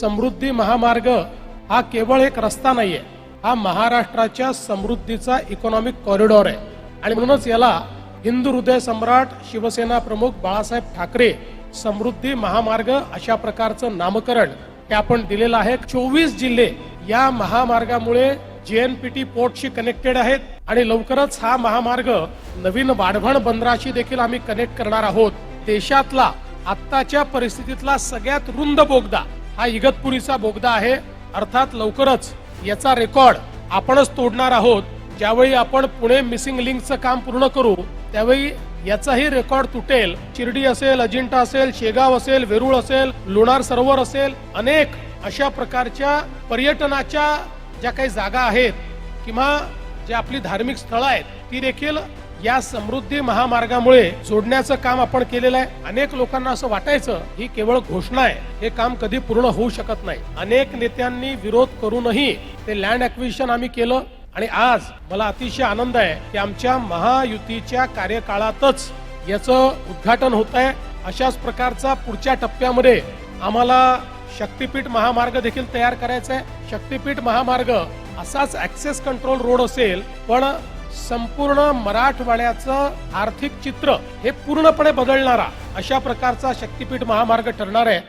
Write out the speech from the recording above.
समृद्धी महामार्ग हा केवळ एक रस्ता नाहीये. हा महाराष्ट्राच्या समृद्धीचा इकॉनॉमिक कॉरिडॉर आहे. आणि म्हणूनच याला हिंदू हृदय सम्राट शिवसेना प्रमुख बाळासाहेब ठाकरे समृद्धी महामार्ग अशा प्रकारचं नामकरण हे आपण दिलेलं आहे. चोवीस जिल्हे या महामार्गामुळे जेएनपीटी पोर्टशी कनेक्टेड आहेत. आणि लवकरच हा महामार्ग नवीन वाढवण बंदराशी देखील आम्ही कनेक्ट करणार आहोत. देशातला आत्ताच्या परिस्थितीतला सगळ्यात रुंद बोगदा हा इगतपुरीचा बोगदा आहे. अर्थात लवकरच याचा रेकॉर्ड आपणच तोडणार आहोत. ज्यावेळी आपण पुणे मिसिंग लिंकचं काम पूर्ण करू त्यावेळी याचाही रेकॉर्ड तुटेल. चिरडी असेल अजिंठा असेल शेगाव असेल वेरूळ असेल लोणार सरोवर असेल अनेक अशा प्रकारच्या पर्यटनाच्या ज्या काही जागा आहेत किंवा जे आपली धार्मिक स्थळं आहेत ती देखील या समृद्धी महामार्गामुळे जोडण्याचं काम आपण केलेलं आहे. अनेक लोकांना असं वाटायचं ही केवळ घोषणा आहे. हे काम कधी पूर्ण होऊ शकत नाही. अनेक नेत्यांनी विरोध करूनही ते लँड ऍक्विजिशन आम्ही केलं. आणि आज मला अतिशय आनंद आहे की आमच्या महायुतीच्या कार्यकाळातच याचं उद्घाटन होत आहे. अशाच प्रकारचा पुढच्या टप्प्यामध्ये आम्हाला शक्तीपीठ महामार्ग देखील तयार करायचा आहे. शक्तीपीठ महामार्ग असाच ऍक्सेस कंट्रोल रोड असेल पण संपूर्ण मराठवाड्याचं आर्थिक चित्र हे पूर्णपणे बदलणारा अशा प्रकारचा शक्तीपीठ महामार्ग ठरणार आहे.